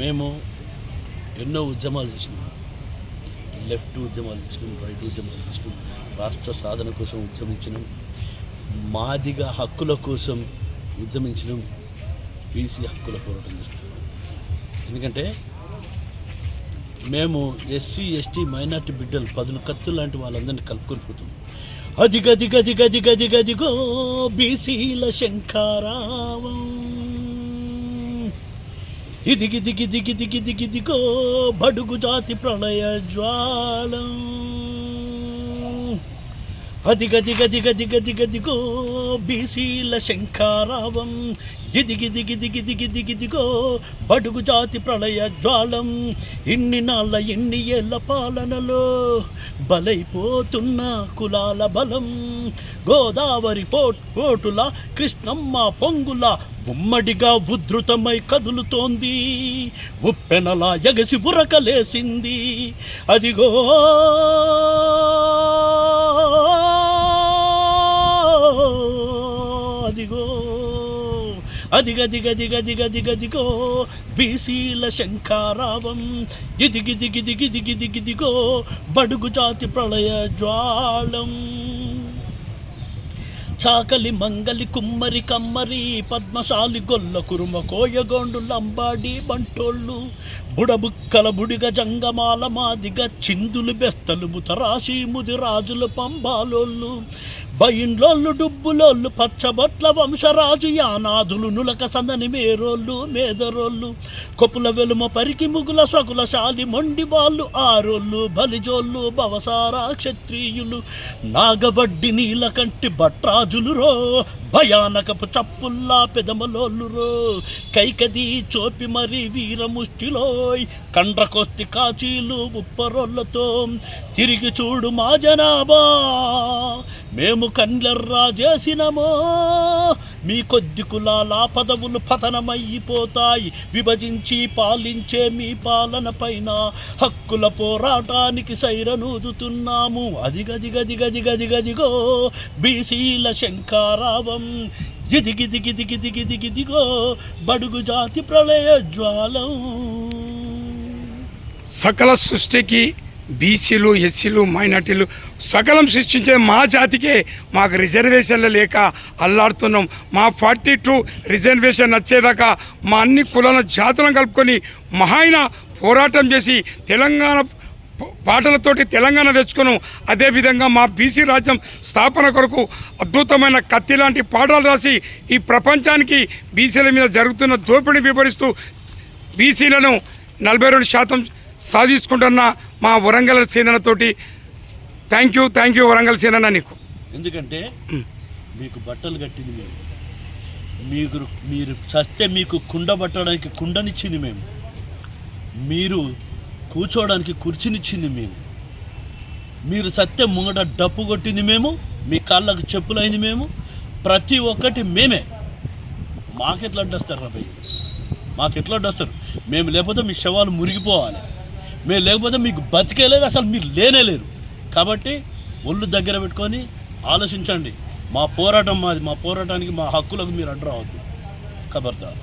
మేము ఎన్నో ఉద్యమాలు చేసినాం. లెఫ్ట్ ఉద్యమాలు చేసినాం రైట్ ఉద్యమాలు చేసినాం రాష్ట్ర సాధన కోసం ఉద్యమించినాం మాదిగా హక్కుల కోసం ఉద్యమించినాం బీసీ హక్కుల పోరాటం చేస్తున్నాం. ఎందుకంటే మేము ఎస్సీ ఎస్టీ మైనార్టీ బిడ్డలు పదులు కత్తు లాంటి వాళ్ళందరినీ కలుపుకొని పోతాం. అది గది గది గది గది గదిగో బీసీల శంఖారావం. ఇదిగి దిగి దిగి దిగి దిగి దిగో బడుగు జాతి ప్రణయ జ్వాలం. అది గది గది గది దిగ దిగో బీసీల శంఖారావం. గిది దిగి దిగి దిగి దిగి దిగో బడుగు జాతి ప్రళయ జ్వాలం. ఇన్ని నాళ్ళ ఎన్ని ఏళ్ళ పాలనలో బలైపోతున్న కులాల బలం. గోదావరి పోట్ పోటుల కృష్ణమ్మ పొంగుల ఉమ్మడిగా ఉధృతమై కదులుతోంది. ఉప్పెనలా ఎగసి ఉరకలేసింది. అదిగో అదిగో అదిగదిగదిగదిగదిగదిగో బీసీల శంఖారావం. ఇదిగిదిగిదిగిదిగిదిగిదిగో బడుగు జాతి ప్రళయ జ్వాలం. చాకలి మంగలి కుమ్మరి కమ్మరి పద్మశాలి గొల్ల కురుమ కోయగోండు లంబాడి బంటోళ్ళు బుడబుక్కల బుడిగ జంగమాల మాదిగ చిందులు బెస్తలు ముతరాశి ముది రాజుల పంబాలోళ్ళు బయిండ్లోళ్ళు డుబ్బులోళ్ళు పచ్చబొట్ల వంశరాజు యానాదులు నులక సందని మేరోళ్ళు మేదరోళ్ళు కొపుల వెలుమ పరికి ముగుల సగుల శాలి మొండి వాళ్ళు ఆరోళ్ళు బలిజోళ్ళు భవసారా క్షత్రియులు నాగవడ్డి నీలకంటి భట్రాజులు రో భయానకపు చప్పుల్లా పెదమలోళ్ళు రో కైకది చోపి మరి వీరముష్టిలోయ్ కండ్రకొస్తి కాచీలు ఉప్పరోళ్ళతో తిరిగి చూడు మా జనాభా. మేము కండ్లర్రా చేసినమో. మీ కొద్ది కులాల పదవులు పతనమైపోతాయి. విభజించి పాలించే మీ పాలన పైన హక్కుల పోరాటానికి సైరనూదుతున్నాము అదిగదిగదిగదిగదిగదిగో బీసీల శంకారావం ఇదిగిదిగిదిగిదిగిదిగిదిగో బడుగు జాతి ప్రళయ జ్వాలం. సకల సృష్టికి బీసీలు ఎస్సీలు మైనార్టీలు సకలం సృష్టించే మా జాతికే మాకు రిజర్వేషన్లు లేక అల్లాడుతున్నాం. మా ఫార్టీ టూ రిజర్వేషన్ వచ్చేదాకా మా అన్ని కులాల జాతులను కలుపుకొని మహాయిన పోరాటం చేసి తెలంగాణ పాటలతోటి తెలంగాణ తెచ్చుకున్నాం. అదేవిధంగా మా బీసీ రాజ్యం స్థాపన కొరకు అద్భుతమైన కత్తి లాంటి పాటలు రాసి ఈ ప్రపంచానికి బీసీల మీద జరుగుతున్న దోపిడీ వివరిస్తూ బీసీలను నలభై రెండు శాతం సాధించుకుంటున్న మా Warangal సేనతోటి thank you thank you Warangal సేన నీకు. ఎందుకంటే మీకు బట్టలు కట్టింది మేము. మీకు మీరు చస్తే మీకు కుండ పట్టడానికి కుండనిచ్చింది మేము. మీరు కూర్చోవడానికి కుర్చీనిచ్చింది మేము. మీరు సత్య ముంగట డప్పు కొట్టింది మేము మీ కాళ్ళకు చెప్పులైంది మేము. ప్రతి ఒక్కటి మేమే. మాకెట్లా అడ్డొస్తారు రాబోయ్ మాకెట్లా అడ్డొస్తారు? మేము లేకపోతే మీ శవాలు మురిగిపోవాలి. మేము లేకపోతే మీకు బతికేలేదు అసలు మీరు లేనే లేరు. కాబట్టి ఒళ్ళు దగ్గర పెట్టుకొని ఆలోచించండి. మా పోరాటం మాది మా పోరాటానికి మా హక్కులకు మీరు అడ్డు రావద్దు ఖబర్దార్